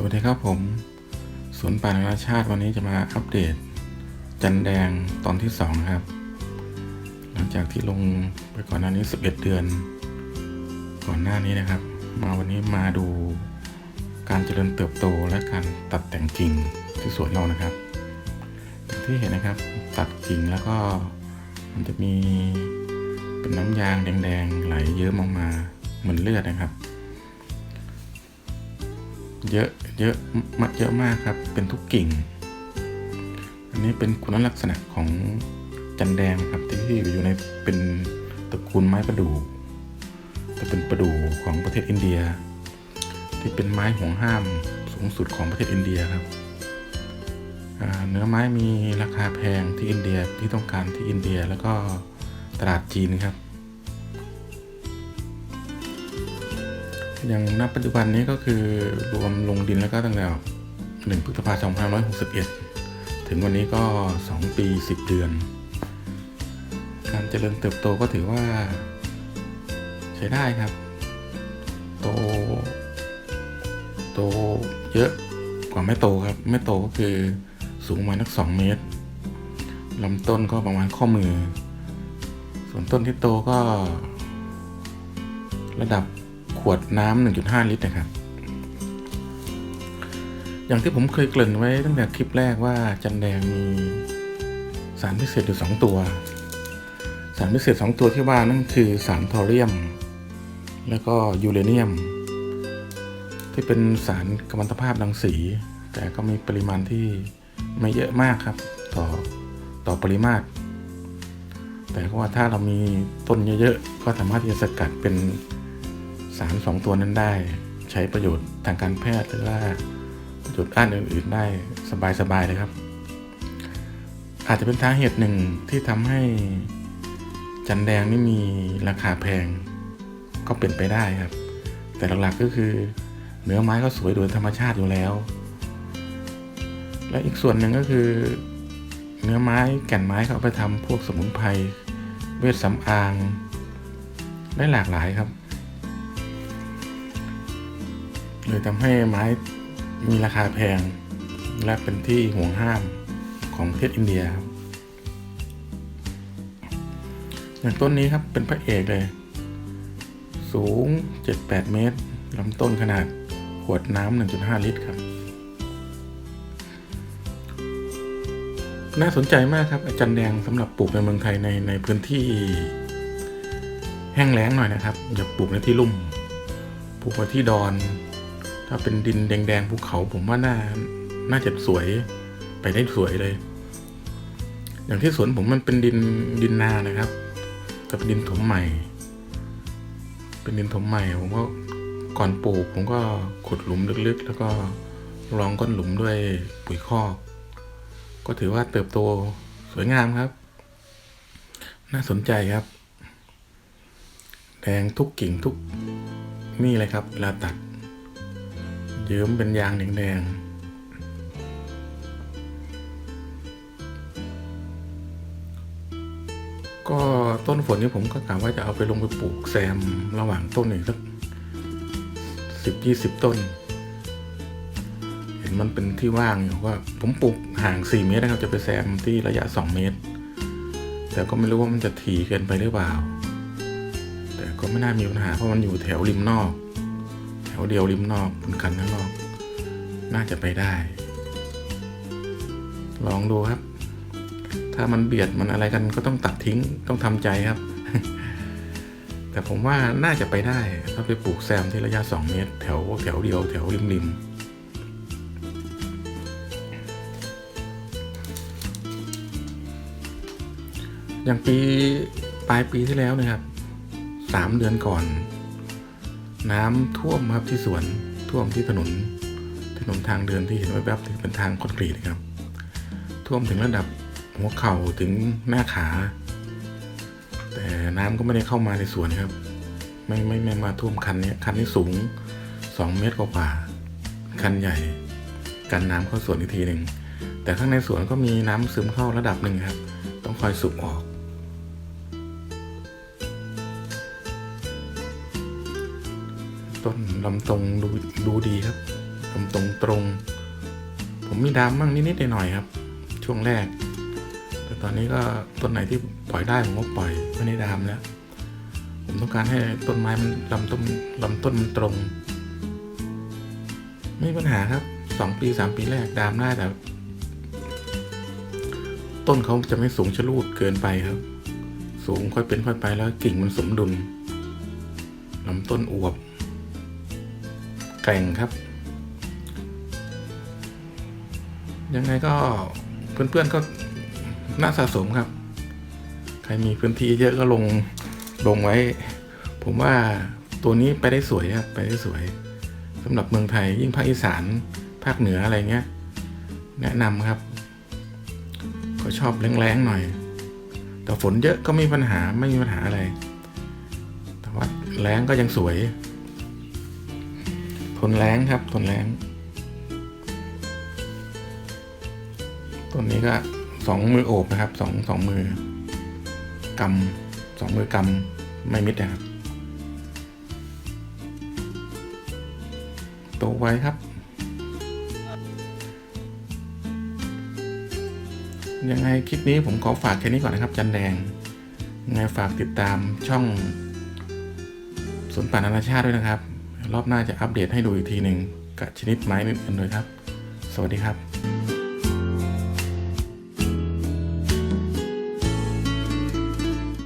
สวัสดีครับผมสวนป่านานาชาติวันนี้จะมาอัปเดต จันแดงตอนที่2ครับ หลังจากที่ลงไปก่อนหน้านี้ 11 เดือน ก่อนหน้านี้นะครับ มาวันนี้มาดูการเจริญเติบโตและการตัดแต่งกิ่งที่สวนเรานะครับอย่างที่เห็นนะครับตัดกิ่งแล้วก็มันจะมีเป็นน้ำยางแดงๆไหลเยอะมากมาเหมือนเลือดนะครับเยอะ เยอะมากเยอะมากครับ เป็นทุกกิ่ง อันนี้เป็นคุณลักษณะของจันแดงครับที่อยู่ในเป็นตระกูลไม้ประดู่จะเป็นประดู่ของประเทศอินเดีย ที่เป็นไม้ห่วงห้ามสูงสุดของประเทศอินเดียครับเนื้อไม้มีราคาแพงที่อินเดียที่ต้องการที่อินเดียแล้วก็ตลาดจีนครับ อย่างณปัจจุบันนี้ก็คือรวมลงดินแล้วก็ตั้งแต่หนึ่งพฤษภาคม2561 ถึงวันนี้ก็ 2 ปี 10 เดือน การเจริญเติบโตก็ถือว่า ใช้ได้ครับ โต โตเยอะกว่าไม่โตครับ ไม่โตก็คือสูงประมาณนัก 2 เมตรลำต้นก็ประมาณข้อมือ ส่วนต้นที่โตก็ ระดับ ขวดน้ำ1.5ลิตรนะครับ อย่างที่ผมเคยเกริ่นไว้ตั้งแต่คลิปแรกว่าจันแดงมีสารพิเศษอยู่2ตัว สารพิเศษ2ตัวที่ว่านั่นคือสารทอเรียม แล้วก็ยูเรเนียม ที่เป็นสารกัมมันตภาพรังสี แต่ก็มีปริมาณที่ไม่เยอะมากครับ ต่อต่อปริมาตรแต่ก็ว่าถ้าเรามีต้นเยอะๆ ก็สามารถที่จะสกัดเป็น สารสองตัวนั้นได้ ใช้ประโยชน์ทางการแพทย์หรือว่าประโยชน์ด้านอื่นๆได้สบายๆเลยครับ อาจจะเป็นสาเหตุหนึ่งที่ทำให้จันแดงนี่มีราคาแพงก็เป็นไปได้ครับ แต่หลักๆก็คือเนื้อไม้ก็สวยโดยธรรมชาติอยู่แล้ว และอีกส่วนหนึ่งก็คือ เนื้อไม้แก่นไม้เขาเอาไปทำพวกสมุนไพรเวชสำอาง ได้หลากหลายครับ เลยทำให้ไม้มีราคาแพง และเป็นที่ห่วงห้ามของประเทศอินเดียครับอย่างต้นนี้ครับเป็นพระเอกเลย สูง 7-8 เมตรลำต้นขนาดขวดน้ำ1.5 ลิตรครับ น่าสนใจมากครับ อาจารย์แดงสำหรับปลูกในเมืองไทยในในพื้นที่ แห้งแล้งหน่อยนะครับ อย่าปลูกในที่ลุ่ม ปลูกไว้ที่ดอน ถ้าเป็นดินแดงๆภูเขาผมว่าน่าน่าจะสวยไปได้สวยเลย อย่างที่สวนผมมันเป็นดินดินนานะครับแต่เป็นดินถมใหม่ เป็นดินถมใหม่ผมก็ก่อนปลูกผมก็ขุดหลุมลึกๆ แล้วก็รองก้นหลุมด้วยปุ๋ยคอก ก็ถือว่าเติบโตสวยงามครับ น่าสนใจครับ แดงทุกกิ่งทุกนี่เลยครับเวลาตัด เยิ้มเป็นยางแดงๆก็ต้นฝนนี่ผมก็กะว่าจะเอาไปลงไปปลูกแซมระหว่างต้นอีกสักสิบยี่สิบต้น เห็นมันเป็นที่ว่างอยู่ว่า ผมปลูกห่างสี่เมตรนะครับจะไปแซมที่ระยะสองเมตร แต่ก็ไม่รู้ว่ามันจะถี่เกินไปหรือเปล่า แต่ก็ไม่น่ามีปัญหาเพราะมันอยู่แถวริมนอก วเดียวริมนอกบนคันข้างนอก น่าจะไปได้ ลองดูครับ ถ้ามันเบียดมันอะไรกันก็ต้องตัดทิ้งต้องทำใจครับ แต่ผมว่าน่าจะไปได้ ถ้าไปปลูกแซมที่ระยะ 2 เมตร แถวแถวเดียวแถวริมริมอย่างปีปลายปีที่แล้วนะครับสามเดือนก่อน น้ำท่วมครับที่สวนท่วมที่ถนน ถนนทางเดินที่เห็นแวบๆที่เป็นทางคอนกรีตครับ ท่วมถึงระดับหัวเข่าถึงหน้าขา แต่น้ำก็ไม่ได้เข้ามาในสวนครับ ไม่ไม่ไม่มาท่วมคันนี้คันนี้สูง 2 เมตรกว่าคันใหญ่ กันน้ำเข้าสวนอีกทีหนึ่งแต่ข้างในสวนก็มีน้ำซึมเข้าระดับหนึ่งครับ ต้องคอยสูบออก ต้นลำตรงดูดูดีครับลำตรงตรง ผมมีดามบ้างนิดๆหน่อยๆครับ ช่วงแรก แต่ตอนนี้ก็ต้นไหนที่ปล่อยได้ผมก็ปล่อยไม่ได้ดามแล้ว ผมต้องการให้ต้นไม้มันลำต้นลำต้นมันตรง ไม่มีปัญหาครับสองปีสามปีแรกดามได้แต่ต้นเขาจะไม่สูงชะลูดเกินไปครับ สูงค่อยเป็นค่อยไปแล้วกิ่งมันสมดุลลำต้นอวบ แกร่งครับ ยังไงก็เพื่อนๆก็น่าสะสมครับ ใครมีพื้นที่เยอะก็ลงลงไว้ ผมว่าตัวนี้ไปได้สวยครับ ไปได้สวยสำหรับเมืองไทยยิ่งภาคอีสานภาคเหนืออะไรเงี้ย แนะนำครับ ก็ชอบแรงๆหน่อย แต่ฝนเยอะก็ไม่มีปัญหาไม่มีปัญหาอะไร แต่ว่าแรงก็ยังสวย ทนแรงครับทนแรงต้นนี้ก็สองมือโอบนะครับสองสองมือกำสองมือกำไม่มิดนะครับโตไว้ครับ ยังไงคลิปนี้ผมขอฝากแค่นี้ก่อนนะครับ จันแดงยังไงฝากติดตามช่องสวนป่านานาชาติด้วยนะครับ รอบหน้าจะอัปเดตให้ดูอีกทีหนึ่งกับชนิดไม้อื่นๆด้วยครับ สวัสดีครับ